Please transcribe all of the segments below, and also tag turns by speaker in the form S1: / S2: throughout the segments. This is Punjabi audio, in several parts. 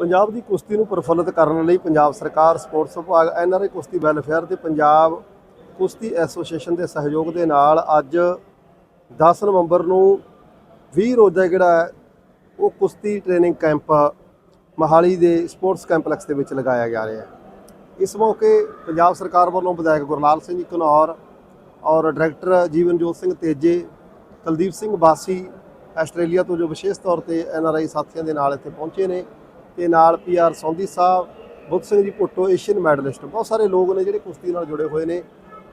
S1: ਪੰਜਾਬ ਦੀ ਕੁਸ਼ਤੀ ਨੂੰ ਪ੍ਰਫੁੱਲਤ ਕਰਨ ਲਈ ਪੰਜਾਬ ਸਰਕਾਰ ਸਪੋਰਟਸ ਵਿਭਾਗ ਐਨਆਰਆਈ ਕੁਸ਼ਤੀ ਵੈਲਫੇਅਰ ਤੇ ਪੰਜਾਬ ਕੁਸ਼ਤੀ ਐਸੋਸੀਏਸ਼ਨ ਦੇ ਸਹਿਯੋਗ ਦੇ ਨਾਲ ਅੱਜ 10 ਨਵੰਬਰ ਨੂੰ 20 ਰੋਜ਼ਾ ਜਿਹੜਾ ਹੈ, ਉਹ ਕੁਸ਼ਤੀ ਟ੍ਰੇਨਿੰਗ ਕੈਂਪ ਮਹਾਲੀ ਦੇ ਸਪੋਰਟਸ ਕੰਪਲੈਕਸ ਦੇ ਵਿੱਚ ਲਗਾਇਆ ਜਾ ਰਿਹਾ ਹੈ। ਇਸ ਮੌਕੇ ਪੰਜਾਬ ਸਰਕਾਰ ਵੱਲੋਂ ਵਿਧਾਇਕ ਗੁਰਲਾਲ ਸਿੰਘ ਜੀ ਘਨੌਰ ਔਰ ਡਾਇਰੈਕਟਰ ਜੀਵਨਜੋਤ ਸਿੰਘ ਤੇਜੇ ਕੁਲਦੀਪ ਸਿੰਘ ਬਾਸੀ ਆਸਟ੍ਰੇਲੀਆ ਤੋਂ ਜੋ ਵਿਸ਼ੇਸ਼ ਤੌਰ ਤੇ ਐਨਆਰਆਈ ਸਾਥੀਆਂ ਦੇ ਨਾਲ ਇੱਥੇ ਪਹੁੰਚੇ ਨੇ ਤੇ ਨਾਲ ਪੀਆਰ ਸੌਂਦੀ ਸਾਹਿਬ ਬੁੱਧ ਸਿੰਘ ਜੀ ਭੁੱਟੋ ਏਸ਼ੀਅਨ ਮੈਡਲਿਸਟ ਬਹੁਤ ਸਾਰੇ ਲੋਕ ਨੇ ਜਿਹੜੇ ਕੁਸ਼ਤੀ ਨਾਲ ਜੁੜੇ ਹੋਏ ਨੇ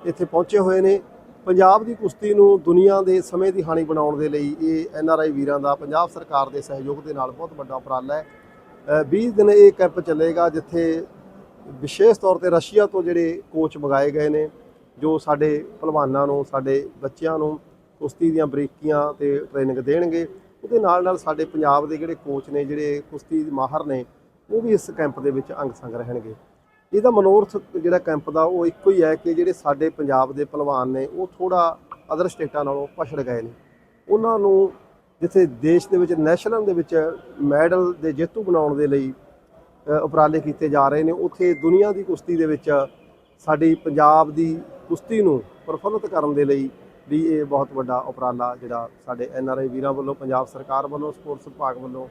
S1: ਇੱਥੇ ਪਹੁੰਚੇ ਹੋਏ ਨੇ। ਪੰਜਾਬ ਦੀ ਕੁਸ਼ਤੀ ਨੂੰ ਦੁਨੀਆ ਦੇ ਸਮੇਂ ਦੀ ਹਾਣੀ ਬਣਾਉਣ ਦੇ ਲਈ ਇਹ ਐੱਨ ਆਰ ਆਈ ਵੀਰਾਂ ਦਾ ਪੰਜਾਬ ਸਰਕਾਰ ਦੇ ਸਹਿਯੋਗ ਦੇ ਨਾਲ ਬਹੁਤ ਵੱਡਾ ਉਪਰਾਲਾ ਹੈ। ਅ, 20 ਦਿਨ ਇਹ ਕੈਂਪ ਚੱਲੇਗਾ ਜਿੱਥੇ ਵਿਸ਼ੇਸ਼ ਤੌਰ ਤੇ ਰਸ਼ੀਆ ਤੋਂ ਜਿਹੜੇ ਕੋਚ ਮੰਗਾਏ ਗਏ ਨੇ ਜੋ ਸਾਡੇ ਪਹਿਲਵਾਨਾਂ ਨੂੰ ਸਾਡੇ ਬੱਚਿਆਂ ਨੂੰ ਕੁਸ਼ਤੀ ਦੀਆਂ ਬਰੀਕੀਆਂ ਤੇ ਟ੍ਰੇਨਿੰਗ ਦੇਣਗੇ। ਉਹਦੇ ਨਾਲ ਨਾਲ ਸਾਡੇ ਪੰਜਾਬ ਦੇ ਜਿਹੜੇ ਕੋਚ ਨੇ, ਜਿਹੜੇ ਕੁਸ਼ਤੀ ਮਾਹਰ ਨੇ, ਉਹ ਵੀ ਇਸ ਕੈਂਪ ਦੇ ਵਿੱਚ ਅੰਗ ਸੰਗ ਰਹਿਣਗੇ। ਇਹਦਾ ਮਨੋਰਥ ਜਿਹੜਾ ਕੈਂਪ ਦਾ, ਉਹ ਇੱਕੋ ਹੀ ਹੈ ਕਿ ਜਿਹੜੇ ਸਾਡੇ ਪੰਜਾਬ ਦੇ ਪਹਿਲਵਾਨ ਨੇ, ਉਹ ਥੋੜਾ ਅਦਰ ਸਟੇਟਾਂ ਨਾਲੋਂ ਪਛੜ ਗਏ ਨੇ। ਉਹਨਾਂ ਨੂੰ ਜਿੱਥੇ ਦੇਸ਼ ਦੇ ਵਿੱਚ ਨੈਸ਼ਨਲ ਦੇ ਵਿੱਚ ਮੈਡਲ ਦੇ ਜੇਤੂ ਬਣਾਉਣ ਦੇ ਲਈ ਉਪਰਾਲੇ ਕੀਤੇ ਜਾ ਰਹੇ ਨੇ, ਉੱਥੇ ਦੁਨੀਆ ਦੀ ਕੁਸ਼ਤੀ ਦੇ ਵਿੱਚ ਸਾਡੀ ਪੰਜਾਬ ਦੀ ਕੁਸ਼ਤੀ ਨੂੰ ਪ੍ਰਫੁੱਲਤ ਕਰਨ ਦੇ ਲਈ ਵੀ ਇਹ ਬਹੁਤ ਵੱਡਾ ਉਪਰਾਲਾ ਜਿਹੜਾ ਸਾਡੇ ਐਨ ਆਰ ਆਈ ਵੀਰਾਂ ਵੱਲੋਂ, ਪੰਜਾਬ ਸਰਕਾਰ ਵੱਲੋਂ, ਸਪੋਰਟਸ ਵਿਭਾਗ ਵੱਲੋਂ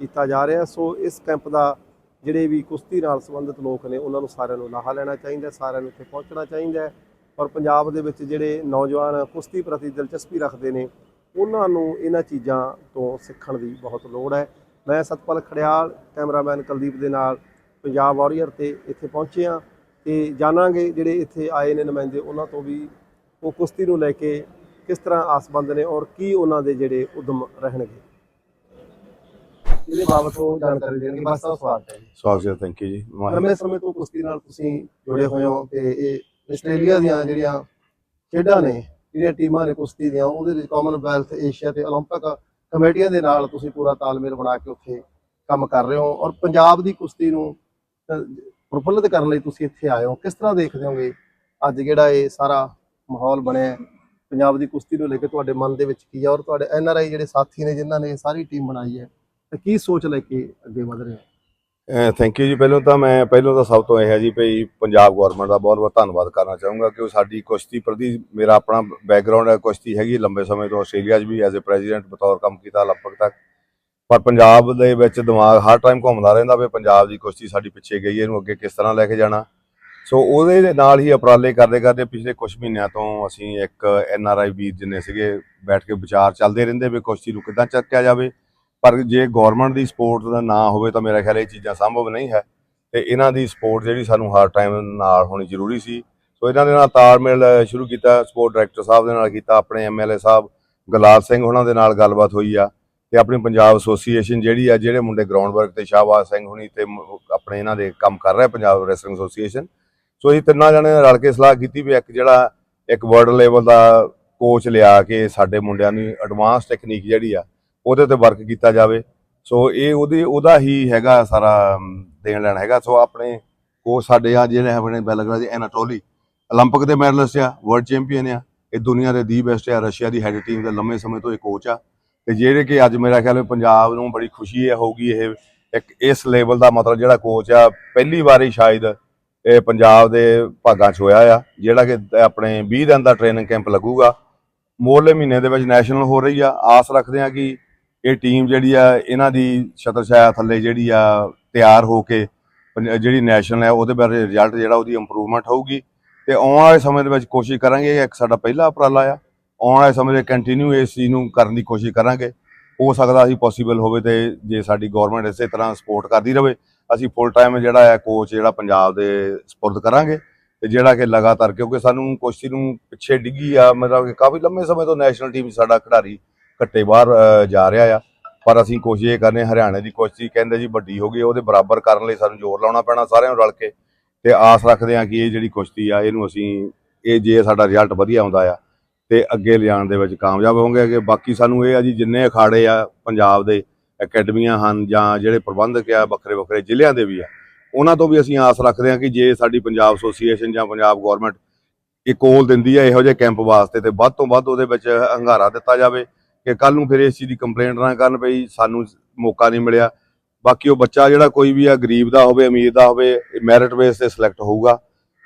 S1: ਕੀਤਾ ਜਾ ਰਿਹਾ। ਸੋ ਇਸ ਕੈਂਪ ਦਾ ਜਿਹੜੇ ਵੀ ਕੁਸ਼ਤੀ ਨਾਲ ਸੰਬੰਧਿਤ ਲੋਕ ਨੇ, ਉਹਨਾਂ ਨੂੰ ਸਾਰਿਆਂ ਨੂੰ ਲਾਹਾ ਲੈਣਾ ਚਾਹੀਦਾ, ਸਾਰਿਆਂ ਨੂੰ ਇੱਥੇ ਪਹੁੰਚਣਾ ਚਾਹੀਦਾ ਔਰ ਪੰਜਾਬ ਦੇ ਵਿੱਚ ਜਿਹੜੇ ਨੌਜਵਾਨ ਕੁਸ਼ਤੀ ਪ੍ਰਤੀ ਦਿਲਚਸਪੀ ਰੱਖਦੇ ਨੇ, ਉਹਨਾਂ ਨੂੰ ਇਹਨਾਂ ਚੀਜ਼ਾਂ ਤੋਂ ਸਿੱਖਣ ਦੀ ਬਹੁਤ ਲੋੜ ਹੈ। ਮੈਂ ਸਤਪਾਲ ਖੜਿਆਲ, ਕੈਮਰਾਮੈਨ ਕੁਲਦੀਪ ਦੇ ਨਾਲ ਪੰਜਾਬ ਵਾਰੀਅਰ ਤੇ ਇੱਥੇ ਪਹੁੰਚੇ ਹਾਂ ਤੇ ਜਾਣਾਂਗੇ ਜਿਹੜੇ ਇੱਥੇ ਆਏ ਨੇ ਨੁਮਾਇੰਦੇ, ਉਹਨਾਂ ਤੋਂ ਵੀ ਉਹ ਕੁਸ਼ਤੀ ਨੂੰ ਲੈ ਕੇ ਕਿਸ ਤਰ੍ਹਾਂ ਆਸਬੰਦ ਨੇ ਔਰ ਕੀ ਉਹਨਾਂ ਦੇ ਜਿਹੜੇ ਉਦਮ ਰਹਿਣਗੇ ਇਹਦੇ ਬਾਬਤ ਉਹ ਜਾਣਕਾਰੀ ਦੇਣਗੇ ਬਸ ਦਾ ਸਵਾਗਤ ਹੈ ਜੀ
S2: ਸਵਾਗਤ ਹੈ ਥੈਂਕ ਯੂ ਜੀ ਮੈਂ-
S1: ਲੰਮੇ ਸਮੇਂ ਤੋਂ ਕੁਸ਼ਤੀ ਨਾਲ ਤੁਸੀਂ ਜੁੜੇ ਹੋਏ ਹੋ ਤੇ ਇਹ ਆਸਟ੍ਰੇਲੀਆ ਦੀਆਂ ਜਿਹੜੀਆਂ ਖੇਡਾਂ ਨੇ ਜਿਹੜੀਆਂ ਟੀਮਾਂ ਨੇ ਕੁਸ਼ਤੀ ਦੀਆਂ ਉਹਦੇ ਵਿੱਚ ਕਾਮਨਵੈਲਥ ਏਸ਼ੀਆ ਤੇ 올림픽 ਕਮੇਟੀਆਂ ਦੇ ਨਾਲ ਤੁਸੀਂ ਪੂਰਾ ਤਾਲਮੇਲ ਬਣਾ ਕੇ ਉੱਥੇ ਕੰਮ ਕਰ ਰਹੇ ਹੋ ਔਰ ਪੰਜਾਬ ਦੀ ਕੁਸ਼ਤੀ ਨੂੰ ਅਹ, ਪ੍ਰਫੁੱਲਤ ਕਰਨ ਲਈ ਤੁਸੀਂ ਇੱਥੇ ਆਏ ਹੋ ਕਿਸ ਤਰ੍ਹਾਂ ਦੇਖਦੇ ਹੋਗੇ ਅੱਜ ਜਿਹੜਾ ਇਹ ਸਾਰਾ ਮਾਹੌਲ ਬਣਿਆ ਪੰਜਾਬ ਦੀ ਕੁਸ਼ਤੀ ਨੂੰ ਲੈ ਕੇ ਤੁਹਾਡੇ ਮਨ ਦੇ ਵਿੱਚ ਕੀ ਆ ਔਰ ਤੁਹਾਡੇ ਐਨ ਆਰ ਆਈ ਜਿਹੜੇ ਸਾਥੀ ਨੇ ਜਿਨ੍ਹਾਂ ਨੇ ਸਾਰੀ ਟੀਮ ਬਣਾਈ ਹੈ, ਤੇ ਕੀ ਸੋਚ ਲੈ ਕੇ ਅੱਗੇ ਵਧ ਰਹੇ ਹੋ?
S2: ਥੈਂਕ ਯੂ ਜੀ। ਪਹਿਲਾਂ ਤਾਂ ਮੈਂ ਪਹਿਲਾਂ ਤਾਂ ਸਭ ਤੋਂ ਇਹ ਹੈ ਜੀ ਭਈ ਪੰਜਾਬ ਗਵਰਨਮੈਂਟ ਦਾ ਬਹੁਤ ਬਹੁਤ ਧੰਨਵਾਦ ਕਰਨਾ ਚਾਹੂੰਗਾ ਕਿ ਉਹ ਸਾਡੀ ਕੁਸ਼ਤੀ ਪ੍ਰਤੀ ਮੇਰਾ ਆਪਣਾ ਬੈਕਗ੍ਰਾਉਂਡ ਹੈ। ਕੁਸ਼ਤੀ ਹੈਗੀ ਲੰਬੇ ਸਮੇਂ ਤੋਂ ਆਸਟ੍ਰੇਲੀਆ 'ਚ ਵੀ ਐਜ਼ ਅ ਪ੍ਰੈਜ਼ੀਡੈਂਟ ਬਤੌਰ ਕੰਮ ਕੀਤਾ ਲਗਭਗ ਤੱਕ। ਪਰ ਪੰਜਾਬ ਦੇ ਵਿੱਚ ਦਿਮਾਗ ਹਰ ਟਾਈਮ ਘੁੰਮਦਾ ਰਹਿੰਦਾ ਵੀ ਪੰਜਾਬ ਦੀ ਕੁਸ਼ਤੀ ਸਾਡੀ ਪਿੱਛੇ ਗਈ ਹੈ, ਇਹਨੂੰ ਅੱਗੇ ਕਿਸ ਤਰ੍ਹਾਂ ਲੈ ਕੇ ਜਾਣਾ। ਸੋ ਉਹਦੇ ਦੇ ਨਾਲ ਹੀ ਉਪਰਾਲੇ ਕਰਦੇ ਕਰਦੇ ਪਿਛਲੇ ਕੁਝ ਮਹੀਨਿਆਂ ਤੋਂ ਅਸੀਂ ਇੱਕ ਐਨ ਆਰ ਆਈ ਵੀਰ ਜਿੰਨੇ ਸੀਗੇ ਬੈਠ ਕੇ ਵਿਚਾਰ ਚੱਲਦੇ ਰਹਿੰਦੇ ਵੀ ਕੁਸ਼ਤੀ ਨੂੰ ਕਿੱਦਾਂ ਚੱਕਿਆ ਜਾਵੇ। ਪਰ ਜੇ ਗਵਰਨਮੈਂਟ ਦੀ ਸਪੋਰਟ ਦਾ ਨਾ ਹੋਵੇ ਤਾਂ ਮੇਰਾ ਖਿਆਲ ਇਹ ਚੀਜ਼ਾਂ ਸੰਭਵ ਨਹੀਂ ਹੈ ਤੇ ਇਹਨਾਂ ਦੀ ਸਪੋਰਟ ਜਿਹੜੀ ਸਾਨੂੰ ਹਰ ਟਾਈਮ ਨਾਲ ਹੋਣੀ ਜ਼ਰੂਰੀ ਸੀ। ਸੋ ਇਹਨਾਂ ਦੇ ਨਾਲ ਤਾਲਮੇਲ ਸ਼ੁਰੂ ਕੀਤਾ ਸਪੋਰਟ ਡਾਇਰੈਕਟਰ ਸਾਹਿਬ ਦੇ ਨਾਲ ਕੀਤਾ, ਆਪਣੇ ਐਮਐਲਏ ਸਾਹਿਬ ਗੁਲਾਲ ਸਿੰਘ ਉਹਨਾਂ ਦੇ ਨਾਲ ਗੱਲਬਾਤ ਹੋਈ ਆ ਤੇ ਆਪਣੀ ਪੰਜਾਬ ਐਸੋਸੀਏਸ਼ਨ ਜਿਹੜੀ ਆ, ਜਿਹੜੇ ਮੁੰਡੇ ਗਰਾਊਂਡ ਵਰਕ ਤੇ ਸ਼ਾਹਬਾਜ਼ ਸਿੰਘ ਹੁਣੀ ਤੇ ਆਪਣੇ ਇਹਨਾਂ ਦੇ ਕੰਮ ਕਰ ਰਿਹਾ ਪੰਜਾਬ ਰੈਸਲਿੰਗ ਐਸੋਸੀਏਸ਼ਨ ਸੋ ਇਹ ਤਿੰਨਾਂ ਜਣੇ ਨੇ ਰਲ ਕੇ ਸਲਾਹ ਕੀਤੀ ਵੀ ਇੱਕ ਜਿਹੜਾ ਇੱਕ ਵਰਲਡ ਲੈਵਲ ਦਾ ਕੋਚ ਲਿਆ ਕੇ ਸਾਡੇ ਮੁੰਡਿਆਂ ਨੂੰ ਐਡਵਾਂਸ ਟੈਕਨੀਕ ਜਿਹੜੀ ਆ ਉਹਦੇ ਤੇ ਵਰਕ ਕੀਤਾ ਜਾਵੇ ਸੋ ਇਹ ਉਹਦੇ ਉਹਦਾ ਹੀ ਹੈਗਾ ਸਾਰਾ ਅਮ, ਦੇਣ ਲੈਣ ਹੈਗਾ ਸੋ ਆਪਣੇ ਕੋਚ ਸਾਡੇ ਆ ਜਿਹੜੇ ਆਪਣੇ ਬੈਲਗਰਾਜ ਐਨਾਟੋਲੀ 올림픽 ਦੇ ਮੈਡਲਿਸਟ ਆ ਵਰਲਡ ਚੈਂਪੀਅਨ ਆ ਇਹ ਦੁਨੀਆ ਦੇ ਦੀ ਬੈਸਟ ਆ ਰਸ਼ੀਆ ਦੀ ਹੈਡ ਟੀਮ ਦੇ ਲੰਮੇ ਸਮੇਂ ਤੋਂ ਇਹ ਕੋਚ ਆ ਤੇ ਜਿਹੜੇ ਕਿ ਅੱਜ ਮੇਰਾ ਖਿਆਲ ਹੈ ਪੰਜਾਬ ਨੂੰ ਬੜੀ ਖੁਸ਼ੀ ਹੈ ਹੋਊਗੀ ਇਹ ਇੱਕ ਇਸ ਲੈਵਲ ਦਾ ਮਤਲਬ ਜਿਹੜਾ ਕੋਚ ਆ ਪਹਿਲੀ ਵਾਰੀ ਸ਼ਾਇਦ ਇਹ ਪੰਜਾਬ ਦੇ ਭਾਗਾਂ 'ਚ ਹੋਇਆ ਆ, ਜਿਹੜਾ ਕਿ ਆਪਣੇ 20 ਦਿਨ ਦਾ ਟ੍ਰੇਨਿੰਗ ਕੈਂਪ ਲੱਗੂਗਾ। ਮੋਰਲੇ ਮਹੀਨੇ ਦੇ ਵਿੱਚ ਨੈਸ਼ਨਲ ਹੋ ਰਹੀ ਆ। ਆਸ ਰੱਖਦੇ ਆ ਕਿ ਇਹ ਟੀਮ ਜਿਹੜੀ ਆ, ਇਹਨਾਂ ਦੀ ਛਤਰਛਾਇਆ ਥੱਲੇ ਜਿਹੜੀ ਆ, ਤਿਆਰ ਹੋ ਕੇ ਪੰਜ- ਜਿਹੜੀ ਨੈਸ਼ਨਲ ਹੈ ਉਹਦੇ ਬਾਰੇ ਰਿਜ਼ਲਟ ਜਿਹੜਾ ਉਹਦੀ ਇੰਪਰੂਵਮੈਂਟ ਹੋਊਗੀ। ਤੇ ਆਉਣ ਵਾਲੇ ਸਮੇਂ ਦੇ ਵਿੱਚ ਕੋਸ਼ਿਸ਼ ਕਰਾਂਗੇ ਇਹ ਇੱਕ ਸਾਡਾ ਪਹਿਲਾ ਉਪਰਾਲਾ ਆ। ਆਉਣ ਵਾਲੇ ਸਮੇਂ ਦੇ ਕੰਟੀਨਿਊ ਇਸ ਚੀਜ਼ ਨੂੰ ਕਰਨ ਦੀ ਕੋਸ਼ਿਸ਼ ਕਰਾਂਗੇ। ਹੋ ਸਕਦਾ ਅਸੀਂ ਪੋਸੀਬਲ ਹੋਵੇ ਤੇ ਜੇ ਸਾਡੀ ਗਵਰਨਮੈਂਟ ਇਸੇ ਤਰ੍ਹਾਂ ਸਪੋਰਟ ਕਰਦੀ ਰਹੇ ਅਸੀਂ ਫੁੱਲ ਟਾਈਮ ਜਿਹੜਾ ਹੈ ਕੋਚ ਜਿਹੜਾ ਪੰਜਾਬ ਦੇ ਸਪੁਰਦ ਕਰਾਂਗੇ ਤੇ ਜਿਹੜਾ ਕਿ ਲਗਾਤਾਰ, ਕਿਉਂਕਿ ਸਾਨੂੰ ਕੁਸ਼ਤੀ ਨੂੰ ਪਿੱਛੇ ਡਿੱਗੀ ਆ, ਮਤਲਬ ਕਿ ਕਾਫੀ ਲੰਮੇ ਸਮੇਂ ਤੋਂ ਨੈਸ਼ਨਲ ਟੀਮ ਸਾਡਾ ਖਿਡਾਰੀ ਘੱਟੇ ਬਾਹਰ ਜਾ ਰਿਹਾ ਆ। ਪਰ ਅਸੀਂ ਕੋਸ਼ਿਸ਼ ਇਹ ਕਰਨੇ ਹਰਿਆਣੇ ਦੀ ਕੁਸ਼ਤੀ ਕਹਿੰਦੇ ਜੀ ਵੱਡੀ ਹੋ ਗਈ, ਉਹਦੇ ਬਰਾਬਰ ਕਰਨ ਲਈ ਸਾਨੂੰ ਜ਼ੋਰ ਲਾਉਣਾ ਪੈਣਾ ਸਾਰਿਆਂ ਨੂੰ ਰਲ ਕੇ ਤੇ ਆਸ ਰੱਖਦੇ ਹਾਂ ਕਿ ਇਹ ਜਿਹੜੀ ਕੁਸ਼ਤੀ ਆ, ਇਹਨੂੰ ਅਸੀਂ, ਇਹ ਜੇ ਸਾਡਾ ਰਿਜ਼ਲਟ ਵਧੀਆ ਆਉਂਦਾ ਆ ਤੇ ਅੱਗੇ ਲਿਜਾਣ ਦੇ ਵਿੱਚ ਕਾਮਯਾਬ ਹੋਵਾਂਗੇ। ਕਿ ਬਾਕੀ ਸਾਨੂੰ ਇਹ ਆ ਜੀ ਜਿੰਨੇ ਅਖਾੜੇ ਆ ਪੰਜਾਬ ਦੇ ਅਕੈਡਮੀਆਂ ਹਨ ਜਾਂ ਜਿਹੜੇ ਪ੍ਰਬੰਧਕ ਆ ਵੱਖਰੇ ਵੱਖਰੇ ਜ਼ਿਲ੍ਹਿਆਂ ਦੇ ਵੀ ਆ, ਉਹਨਾਂ ਤੋਂ ਵੀ ਅਸੀਂ ਆਸ ਰੱਖਦੇ ਹਾਂ ਕਿ ਜੇ ਸਾਡੀ ਪੰਜਾਬ ਐਸੋਸੀਏਸ਼ਨ ਜਾਂ ਪੰਜਾਬ ਗਵਰਨਮੈਂਟ ਇਹ ਕੋਲ ਦਿੰਦੀ ਆ, ਇਹੋ ਜਿਹੇ ਕੈਂਪ ਵਾਸਤੇ ਤੇ ਵੱਧ ਤੋਂ ਵੱਧ ਉਹਦੇ ਵਿੱਚ ਹੰਗਾਰਾ ਦਿੱਤਾ ਜਾਵੇ ਕਿ ਕੱਲ ਨੂੰ ਫਿਰ ਇਸ ਚੀਜ਼ ਦੀ ਕੰਪਲੇਂਟ ਨਾ ਕਰਨ ਪਈ ਸਾਨੂੰ ਮੌਕਾ ਨਹੀਂ ਮਿਲਿਆ। ਬਾਕੀ ਉਹ ਬੱਚਾ ਜਿਹੜਾ ਕੋਈ ਵੀ ਆ, ਗਰੀਬ ਦਾ ਹੋਵੇ, ਅਮੀਰ ਦਾ ਹੋਵੇ ਮੈਰਿਟ ਬੇਸ ਤੇ ਸਿਲੈਕਟ ਹੋਊਗਾ।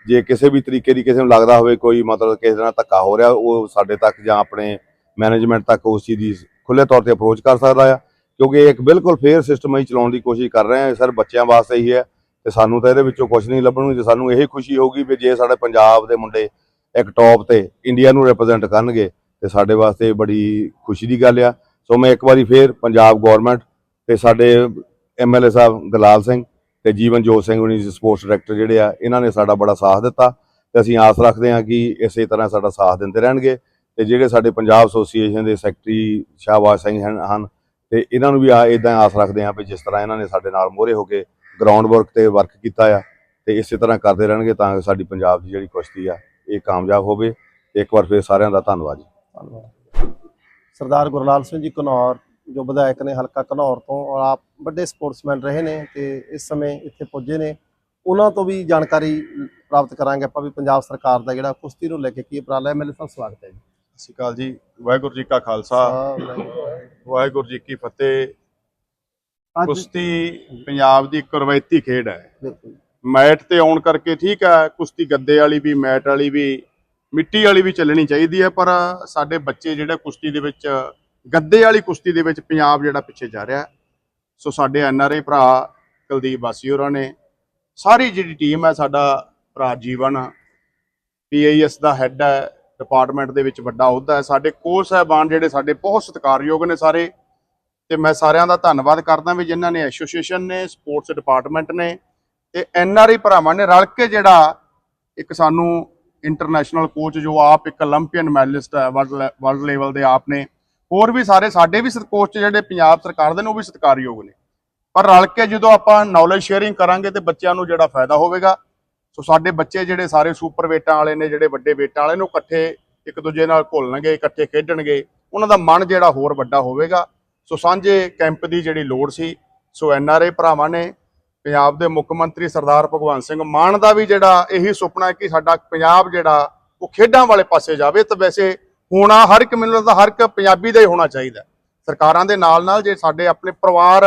S2: ਜੇ ਕਿਸੇ ਵੀ ਤਰੀਕੇ ਦੀ ਕਿਸੇ ਨੂੰ ਲੱਗਦਾ ਹੋਵੇ ਕੋਈ ਮਤਲਬ ਕਿਸੇ ਨਾਲ ਧੱਕਾ ਹੋ ਰਿਹਾ, ਉਹ ਸਾਡੇ ਤੱਕ ਜਾਂ ਆਪਣੇ ਮੈਨੇਜਮੈਂਟ ਤੱਕ ਉਸ ਚੀਜ਼ ਦੀ ਖੁੱਲੇ ਤੌਰ ਤੇ ਅਪਰੋਚ ਕਰ ਸਕਦਾ ਆ। ਕਿਉਂਕਿ ਇਹ ਇੱਕ ਬਿਲਕੁਲ ਫੇਅਰ ਸਿਸਟਮ ਹੀ ਚਲਾਉਣ ਦੀ ਕੋਸ਼ਿਸ਼ ਕਰ ਰਹੇ ਹਾਂ। ਸਰ ਬੱਚਿਆਂ ਵਾਸਤੇ ਹੀ ਹੈ ਤੇ ਸਾਨੂੰ ਤਾਂ ਇਹਦੇ ਵਿੱਚੋਂ ਕੁਝ ਨਹੀਂ ਲੱਭਣ ਨੂੰ ਸਾਨੂੰ ਇਹੀ ਖੁਸ਼ੀ ਹੋਊਗੀ ਵੀ ਜੇ ਸਾਡੇ ਪੰਜਾਬ ਦੇ ਮੁੰਡੇ ਇੱਕ ਟੌਪ ਤੇ ਇੰਡੀਆ ਨੂੰ ਰਿਪਰੈਜ਼ੈਂਟ ਕਰਨਗੇ, ਤੇ ਸਾਡੇ ਵਾਸਤੇ ਬੜੀ ਖੁਸ਼ੀ ਦੀ ਗੱਲ ਆ। ਸੋ ਮੈਂ ਇੱਕ ਵਾਰੀ ਫੇਰ ਪੰਜਾਬ ਗਵਰਨਮੈਂਟ ਤੇ ਸਾਡੇ ਐਮਐਲਏ ਸਾਹਿਬ ਗਲਾਲ ਸਿੰਘ ਤੇ ਜੀਵਨ ਜੋਤ ਸਿੰਘ ਉਨੀ ਸਪੋਰਟਸ ਡਾਇਰੈਕਟਰ ਜਿਹੜੇ ਆ, ਇਹਨਾਂ ਨੇ ਸਾਡਾ ਬੜਾ ਸਾਥ ਦਿੱਤਾ ਤੇ ਅਸੀਂ ਆਸ ਰੱਖਦੇ ਹਾਂ ਕਿ ਇਸੇ ਤਰ੍ਹਾਂ ਸਾਡਾ ਸਾਥ ਦਿੰਦੇ ਰਹਿਣਗੇ। ਤੇ ਜਿਹੜੇ ਸਾਡੇ ਪੰਜਾਬ ਐਸੋਸੀਏਸ਼ਨ ਦੇ ਸੈਕਟਰੀ ਸ਼ਾਹਬਾਜ਼ ਸਿੰਘ ਹਨ ਹਨ ਤੇ ਇਹਨਾਂ ਨੂੰ ਵੀ ਆ ਇਦਾਂ ਆਸ ਰੱਖਦੇ ਹਾਂ ਵੀ ਜਿਸ ਤਰ੍ਹਾਂ ਇਹਨਾਂ ਨੇ ਸਾਡੇ ਨਾਲ ਮੋਹਰੇ ਹੋ ਕੇ ਗਰਾਊਂਡ ਵਰਕ ਤੇ ਵਰਕ ਕੀਤਾ ਆ ਤੇ ਇਸੇ ਤਰ੍ਹਾਂ ਕਰਦੇ ਰਹਿਣਗੇ ਤਾਂ ਸਾਡੀ ਪੰਜਾਬ ਦੀ ਜਿਹੜੀ ਕੁਸ਼ਤੀ ਆ, ਇਹ ਕਾਮਯਾਬ ਹੋਵੇ। ਤੇ ਇੱਕ ਵਾਰ ਫੇਰ ਸਾਰਿਆਂ ਦਾ ਧੰਨਵਾਦ ਜੀ।
S1: ਧੰਨਵਾਦ। ਸਰਦਾਰ ਗੁਰਲਾਲ ਸਿੰਘ ਜੀ ਘਨੌਰ, ਜੋ ਵਿਧਾਇਕ ਨੇ ਹਲਕਾ ਘਨੌਰ ਤੋਂ ਔਰ ਆਪ ਵੱਡੇ ਸਪੋਰਟਸਮੈਨ ਰਹੇ ਨੇ ਤੇ ਇਸ ਸਮੇਂ ਇੱਥੇ ਪੁੱਜੇ ਨੇ, ਉਹਨਾਂ ਤੋਂ ਵੀ ਜਾਣਕਾਰੀ ਪ੍ਰਾਪਤ ਕਰਾਂਗੇ ਆਪਾਂ ਵੀ ਪੰਜਾਬ ਸਰਕਾਰ ਦਾ ਜਿਹੜਾ ਕੁਸ਼ਤੀ ਨੂੰ ਲੈ ਕੇ ਕੀ ਉਪਰਾਲਾ ਹੈ। ਮੇਰੇ ਸਾਹਿਬ, ਸਵਾਗਤ ਹੈ ਜੀ।
S3: ਸਤਿ ਸ਼੍ਰੀ ਅਕਾਲ ਜੀ। ਵਾਹਿਗੁਰੂ ਜੀ ਕਾ ਖਾਲਸਾ। ਵਾਹਿਗੁਰੂ ਜੀ ਕੀ ਫਤਿਹ। ਕੁਸ਼ਤੀ ਪੰਜਾਬ ਦੀ ਇੱਕ ਰਵਾਇਤੀ ਖੇਡ ਹੈ। ਮੈਟ ਤੇ ਆਉਣ ਕਰਕੇ ਠੀਕ ਹੈ ਕੁਸ਼ਤੀ ਗੱਦੇ ਵਾਲੀ ਵੀ ਮੈਟ ਵਾਲੀ ਵੀ ਮਿੱਟੀ ਵਾਲੀ ਵੀ ਚੱਲਣੀ ਚਾਹੀਦੀ ਹੈ ਪਰ ਸਾਡੇ ਬੱਚੇ ਜਿਹੜੇ ਕੁਸ਼ਤੀ ਦੇ ਵਿੱਚ ਗੱਦੇ ਵਾਲੀ ਕੁਸ਼ਤੀ ਦੇ ਵਿੱਚ ਪੰਜਾਬ ਜਿਹੜਾ ਪਿੱਛੇ ਜਾ ਰਿਹਾ। ਸੋ ਸਾਡੇ ਐਨਆਰਏ ਭਰਾ ਕੁਲਦੀਪ ਵਾਸੀ ਹੋਰਾਂ ਨੇ ਸਾਰੀ ਜਿਹੜੀ ਟੀਮ ਹੈ ਸਾਡਾ ਭਰਾ ਜੀਵਨ ਪੀਆਈਐਸ ਦਾ ਹੈੱਡ ਹੈ ਡਿਪਾਰਟਮੈਂਟ ਦੇ ਵਿੱਚ ਵੱਡਾ ਅਹੁਦਾ ਹੈ। ਸਾਡੇ ਕੋਚ ਸਹਿਬਾਨ ਜਿਹੜੇ ਸਾਡੇ ਬਹੁਤ ਸਤਿਕਾਰਯੋਗ ਨੇ ਸਾਰੇ। ਤੇ ਮੈਂ ਸਾਰਿਆਂ ਦਾ ਧੰਨਵਾਦ ਕਰਦਾ ਵੀ ਜਿਨ੍ਹਾਂ ਨੇ ਐਸੋਸੀਏਸ਼ਨ ਨੇ, ਸਪੋਰਟਸ ਡਿਪਾਰਟਮੈਂਟ ਨੇ ਤੇ ਐਨਆਰਆਈ ਭਰਾਵਾਂ ਨੇ ਰਲ ਕੇ ਜਿਹੜਾ ਇੱਕ ਸਾਨੂੰ ਇੰਟਰਨੈਸ਼ਨਲ ਕੋਚ ਜੋ ਆਪ ਇੱਕ 올림픽ਨ ਮੈਡਲਿਸਟ ਹੈ ਵਰਲਡ ਲੈਵਲ ਦੇ ਆਪ ਨੇ। ਹੋਰ ਵੀ ਸਾਰੇ, ਸਾਡੇ ਵੀ ਕੋਚ ਜਿਹੜੇ ਪੰਜਾਬ ਸਰਕਾਰ ਦੇ ਨੇ, ਉਹ ਵੀ ਸਤਿਕਾਰਯੋਗ ਨੇ। ਪਰ ਰਲ ਕੇ ਜਦੋਂ ਆਪਾਂ ਨੌਲੇਜ ਸ਼ੇਅਰਿੰਗ ਕਰਾਂਗੇ ਤੇ ਬੱਚਿਆਂ ਨੂੰ ਜਿਹੜਾ ਫਾਇਦਾ ਹੋਵੇਗਾ ਸੋ ਸਾਡੇ ਬੱਚੇ ਜਿਹੜੇ ਸਾਰੇ ਸੁਪਰ ਵੇਟਾਂ ਵਾਲੇ ਨੇ, ਜਿਹੜੇ ਵੱਡੇ ਵੇਟਾਂ ਵਾਲੇ ਨੇ, ਉਹ ਇਕੱਠੇ ਇੱਕ ਦੂਜੇ ਨਾਲ ਘੁਲਣਗੇ, ਇਕੱਠੇ ਖੇਡਣਗੇ। ਉਹਨਾਂ ਦਾ ਮਨ ਜਿਹੜਾ ਹੋਰ ਵੱਡਾ ਹੋਵੇਗਾ। ਸੋ ਸਾਂਝੇ ਕੈਂਪ ਦੀ ਜਿਹੜੀ ਲੋੜ ਸੀ, ਸੋ ਐਨਆਰਏ ਭਰਾਵਾਂ ਨੇ, ਪੰਜਾਬ ਦੇ ਮੁੱਖ ਮੰਤਰੀ ਸਰਦਾਰ ਭਗਵੰਤ ਸਿੰਘ ਮਾਨ ਦਾ ਵੀ ਜਿਹੜਾ ਇਹੀ ਸੁਪਨਾ ਹੈ ਕਿ ਸਾਡਾ ਪੰਜਾਬ ਜਿਹੜਾ, ਉਹ ਖੇਡਾਂ ਵਾਲੇ ਪਾਸੇ ਜਾਵੇ। ਤਾਂ ਵੈਸੇ ਹੋਣਾ ਹਰ ਇੱਕ, ਮੈਨੂੰ ਲੱਗਦਾ ਹਰ ਇੱਕ ਪੰਜਾਬੀ ਦਾ ਹੀ ਹੋਣਾ ਚਾਹੀਦਾ ਸਰਕਾਰਾਂ ਦੇ ਨਾਲ ਨਾਲ ਜੇ ਸਾਡੇ ਆਪਣੇ ਪਰਿਵਾਰ,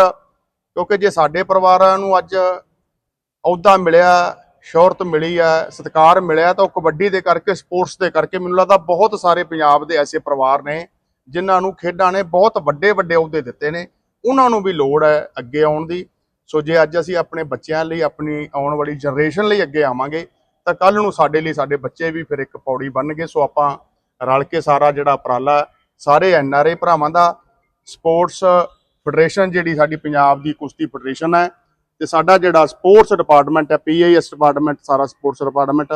S3: ਕਿਉਂਕਿ ਜੇ ਸਾਡੇ ਪਰਿਵਾਰਾਂ ਨੂੰ ਅੱਜ ਅਹੁਦਾ ਮਿਲਿਆ ਸ਼ੌਹਰਤ ਮਿਲੀ ਹੈ ਸਤਿਕਾਰ ਮਿਲਿਆ ਤਾਂ ਉਹ ਕਬੱਡੀ ਦੇ ਕਰਕੇ, ਸਪੋਰਟਸ ਦੇ ਕਰਕੇ ਮੈਨੂੰ ਲੱਗਦਾ ਬਹੁਤ ਸਾਰੇ ਪੰਜਾਬ ਦੇ ਐਸੇ ਪਰਿਵਾਰ ਨੇ ਜਿਨ੍ਹਾਂ ਨੂੰ ਖੇਡਾਂ ਨੇ ਬਹੁਤ ਵੱਡੇ ਵੱਡੇ ਅਹੁਦੇ ਦਿੱਤੇ ਨੇ। ਉਹਨਾਂ ਨੂੰ ਵੀ ਲੋੜ ਹੈ ਅੱਗੇ ਆਉਣ ਦੀ। ਸੋ ਜੇ ਅੱਜ ਅਸੀਂ ਆਪਣੇ ਬੱਚਿਆਂ ਲਈ, ਆਪਣੀ ਆਉਣ ਵਾਲੀ ਜਨਰੇਸ਼ਨ ਲਈ ਅੱਗੇ ਆਵਾਂਗੇ, ਤਾਂ ਕੱਲ ਨੂੰ ਸਾਡੇ ਲਈ ਸਾਡੇ ਬੱਚੇ ਵੀ ਫਿਰ ਇੱਕ ਪੌੜੀ ਬਣਨਗੇ। ਸੋ ਆਪਾਂ ਰਲ ਕੇ ਸਾਰਾ ਜਿਹੜਾ ਉਪਰਾਲਾ, ਸਾਰੇ ਐਨਆਰਏ ਭਰਾਵਾਂ ਦਾ, ਸਪੋਰਟਸ ਫੈਡਰੇਸ਼ਨ ਜਿਹੜੀ ਸਾਡੀ ਪੰਜਾਬ ਦੀ ਕੁਸ਼ਤੀ ਫੈਡਰੇਸ਼ਨ ਹੈ ਤੇ ਸਾਡਾ ਜਿਹੜਾ ਸਪੋਰਟਸ ਡਿਪਾਰਟਮੈਂਟ ਹੈ, ਪੀਆਈਐਸ ਡਿਪਾਰਟਮੈਂਟ, ਸਾਰਾ ਸਪੋਰਟਸ ਡਿਪਾਰਟਮੈਂਟ,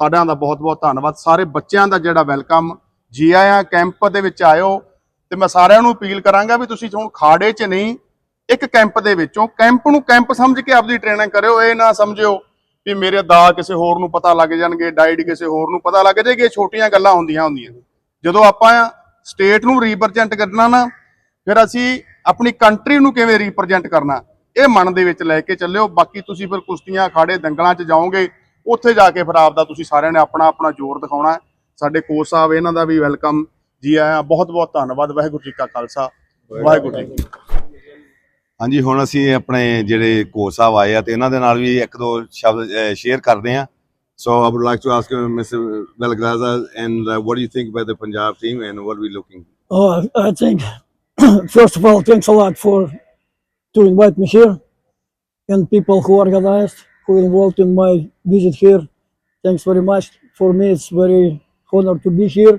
S3: ਸਾਡਿਆਂ ਦਾ ਬਹੁਤ ਬਹੁਤ ਧੰਨਵਾਦ। ਸਾਰੇ ਬੱਚਿਆਂ ਦਾ ਜਿਹੜਾ ਵੈਲਕਮ, ਜੀ ਆਇਆਂ ਕੈਂਪ ਦੇ ਵਿੱਚ ਆਇਓ ਤੇ ਮੈਂ ਸਾਰਿਆਂ ਨੂੰ ਅਪੀਲ ਕਰਾਂਗਾ ਵੀ ਤੁਸੀਂ ਹੁਣ ਖਾੜੇ 'ਚ ਨਹੀਂ, ਇੱਕ ਕੈਂਪ ਦੇ ਵਿੱਚੋਂ ਕੈਂਪ ਨੂੰ ਕੈਂਪ ਸਮਝ ਕੇ ਆਪਦੀ ਟ੍ਰੇਨਿੰਗ ਕਰਿਓ, ਇਹ ਨਾ ਸਮਝਿਓ ਵੀ ਮੇਰੇ ਦਾ ਕਿਸੇ ਹੋਰ ਨੂੰ ਪਤਾ ਲੱਗ ਜਾਣਗੇ ਡਾਈਟ ਕਿਸੇ ਹੋਰ ਨੂੰ ਪਤਾ ਲੱਗ ਜਾਏਗੀ, ਇਹ ਛੋਟੀਆਂ ਗੱਲਾਂ ਹੁੰਦੀਆਂ ਹੁੰਦੀਆਂ। ਜਦੋਂ ਆਪਾਂ ਸਟੇਟ ਨੂੰ ਰਿਪਰੈਜ਼ੈਂਟ ਕਰਨਾ ਨਾ, ਫਿਰ ਅਸੀਂ ਆਪਣੀ ਕੰਟਰੀ ਨੂੰ ਕਿਵੇਂ ਰਿਪਰੈਜ਼ੈਂਟ ਕਰਨਾ? ਇਹ ਮਨ ਦੇ ਵਿੱਚ ਲੈ ਕੇ ਚੱਲਿਓ। ਬਾਕੀ ਤੁਸੀਂ ਫਿਰ ਕੁਸ਼ਤੀਆਂ ਅਖਾੜੇ ਦੰਗਲਾਂ 'ਚ ਜਾਓਗੇ ਉੱਥੇ ਜਾ ਕੇ ਫਿਰ ਆਪਦਾ ਤੁਸੀਂ ਸਾਰਿਆਂ ਨੇ ਆਪਣਾ ਆਪਣਾ ਜ਼ੋਰ ਦਿਖਾਉਣਾ। ਸਾਡੇ ਕੋਚ ਸਾਹਿਬ ਇਹਨਾਂ ਦਾ ਵੀ ਵੈਲਕਮ ਜੀ ਆਇਆਂ ਬਹੁਤ ਬਹੁਤ ਧੰਨਵਾਦ। ਵਾਹਿਗੁਰੂ ਜੀ ਕਾ ਖਾਲਸਾ। ਵਾਹਿਗੁਰੂ ਜੀ।
S2: ਹਾਂਜੀ ਹੁਣ ਅਸੀਂ ਆਪਣੇ ਜਿਹੜੇ ਕੋਚ ਸਾਹਿਬ ਆਏ ਆ ਤੇ ਇਹਨਾਂ ਦੇ ਨਾਲ ਵੀ ਇੱਕ ਦੋ ਸ਼ਬਦ ਸ਼ੇਅਰ ਕਰਦੇ ਆ so I would like to ask you mister Balgraza and what do you think about the Punjab team and what we looking
S4: Oh, I I think, first of all, thanks a lot for to invite me here and people who organized, who involved in my visit here. Thanks very much. For me, it's very honor to be here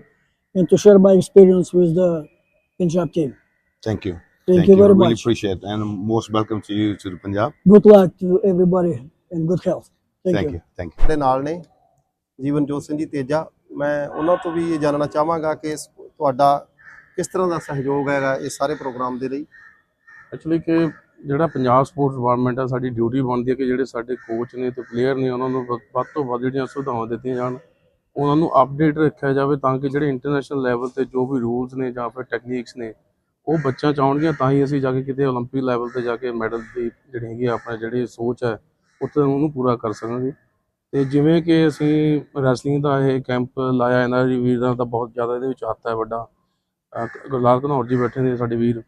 S4: and to share my experience with the Punjab team.
S2: Thank you
S4: Thank, you very
S2: really
S4: much.
S2: appreciate and most welcome to you to the Punjab
S4: Good luck to everybody and good health. Thank,
S2: thank
S4: you.
S2: you thank you
S1: ਸਾਡੇ ਨਾਲ ਨੇ ਜੀਵਨਜੋਤ ਸਿੰਘ ਜੀ ਤੇਜਾ ਮੈਂ ਉਹਨਾਂ ਤੋਂ ਵੀ ਇਹ ਜਾਣਨਾ ਚਾਹਾਂਗਾ ਕਿ ਇਸ- ਤੁਹਾਡਾ ਕਿਸ ਤਰ੍ਹਾਂ ਦਾ ਸਹਿਯੋਗ ਹੈਗਾ ਇਸ ਸਾਰੇ ਪ੍ਰੋਗਰਾਮ ਦੇ ਲਈ
S5: ਐਕਚੁਅਲੀ ਕਿ ਜਿਹੜਾ ਪੰਜਾਬ ਸਪੋਰਟਸ ਡਿਪਾਰਟਮੈਂਟ ਆ ਸਾਡੀ ਡਿਊਟੀ ਬਣਦੀ ਹੈ ਕਿ ਜਿਹੜੇ ਸਾਡੇ ਕੋਚ ਨੇ ਤੇ ਪਲੇਅਰ ਨੇ ਉਹਨਾਂ ਨੂੰ ਵ- ਵੱਧ ਤੋਂ ਵੱਧ ਜਿਹੜੀਆਂ ਸੁਵਿਧਾਵਾਂ ਦਿੱਤੀਆਂ ਜਾਣ ਉਹਨਾਂ ਨੂੰ ਅਪਡੇਟ ਰੱਖਿਆ ਜਾਵੇ ਤਾਂ ਕਿ ਜਿਹੜੇ ਇੰਟਰਨੈਸ਼ਨਲ ਲੈਵਲ ਤੇ ਜੋ ਵੀ ਰੂਲਸ ਨੇ ਜਾਂ ਫਿਰ ਟੈਕਨੀਕਸ ਨੇ ਉਹ ਬੱਚਾ ਚਾਹਣਗੀਆਂ ਤਾਂ ਹੀ ਅਸੀਂ ਜਾ ਕੇ ਕਿਤੇ 올림픽 ਲੈਵਲ ਤੇ ਜਾ ਕੇ ਮੈਡਲ ਦੀ ਜਿਹੜੀ ਹੈਗੀ ਆ ਆਪਣੀ ਜਿਹੜੀ ਸੋਚ ਹੈ ਉੱਥੇ ਉਹਨੂੰ ਪੂਰਾ ਕਰ ਸਕਾਂਗੇ ਤੇ ਜਿਵੇਂ ਕਿ ਅਸੀਂ ਰੈਸਲਿੰਗ ਦਾ ਇਹ ਕੈਂਪ ਲਾਇਆ ਇਹਨਾਂ ਦੀ ਵੀਰਾਂ ਦਾ ਬਹੁਤ ਜ਼ਿਆਦਾ ਇਹਦੇ ਵਿੱਚ ਹੱਥ ਹੈ ਵੱਡਾ ਅਹ ਗੁਰਲਾਲ ਘਨੌਰ ਜੀ ਬੈਠੇ ਨੇ ਸਾਡੇ ਵੀਰ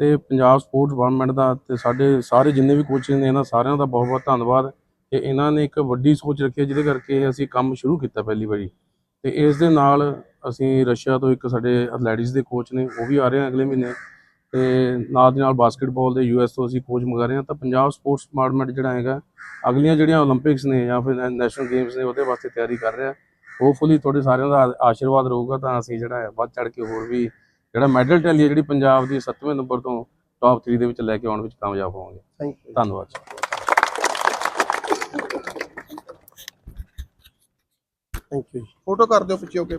S5: ਤੇ ਪੰਜਾਬ ਸਪੋਰਟਸ ਡਿਪਾਰਟਮੈਂਟ ਦਾ ਤੇ ਸਾਡੇ ਸਾਰੇ ਜਿੰਨੇ ਵੀ ਕੋਚਿੰਗ ਨੇ ਇਹਨਾਂ ਸਾਰਿਆਂ ਦਾ ਬਹੁਤ ਬਹੁਤ ਧੰਨਵਾਦ ਕਿ ਇਹਨਾਂ ਨੇ ਇੱਕ ਵੱਡੀ ਸੋਚ ਰੱਖੀ ਹੈ, ਜਿਹਦੇ ਕਰਕੇ ਅਸੀਂ ਕੰਮ ਸ਼ੁਰੂ ਕੀਤਾ ਪਹਿਲੀ ਵਾਰੀ। ਤੇ ਇਸ ਦੇ ਨਾਲ ਅਸੀਂ ਰਸ਼ੀਆ ਤੋਂ ਇੱਕ ਸਾਡੇ ਐਥਲੈਟਿਕਸ ਦੇ ਕੋਚ ਨੇ, ਉਹ ਵੀ ਆ ਰਹੇ ਹਨ ਅਗਲੇ ਮਹੀਨੇ। ਤੇ ਨਾਲ ਦੇ ਨਾਲ ਬਾਸਕਟਬਾਲ ਦੇ ਯੂਐਸ ਤੋਂ ਅਸੀਂ ਕੋਚ ਮੰਗਾ ਰਹੇ ਹਾਂ। ਤਾਂ ਪੰਜਾਬ ਸਪੋਰਟਸ ਡਿਪਾਰਟਮੈਂਟ ਜਿਹੜਾ ਹੈਗਾ, ਅਗਲੀਆਂ ਜਿਹੜੀਆਂ 올림픽ਸ ਨੇ ਜਾਂ ਫਿਰ ਨੈਸ਼ਨਲ ਗੇਮਸ ਨੇ, ਉਹਦੇ ਵਾਸਤੇ ਤਿਆਰੀ ਕਰ ਰਿਹਾ। ਹੋਪਫੁਲੀ ਤੁਹਾਡੇ ਸਾਰਿਆਂ ਦਾ ਆਸ਼ੀਰਵਾਦ ਰਹੂਗਾ ਤਾਂ ਅਸੀਂ ਜਿਹੜਾ ਹੈ, ਵੱਧ ਚੜ ਕੇ ਹੋਰ ਵੀ ਜਿਹੜਾ ਮੈਡਲ ਟੈਲੀ ਹੈ ਜਿਹੜੀ ਪੰਜਾਬ ਦੀ 7ਵੇਂ ਨੰਬਰ ਤੋਂ ਟਾਪ 3 ਦੇ ਵਿੱਚ ਲੈ ਕੇ ਆਉਣ ਵਿੱਚ ਕਾਮਯਾਬ ਹੋਵਾਂਗੇ।
S1: ਥੈਂਕ ਯੂ
S5: ਧੰਨਵਾਦ
S1: ਥੈਂਕ ਯੂ
S3: ਫੋਟੋ ਕਰ ਦਿਓ ਪਿੱਛੇ ਹੋ ਕੇ।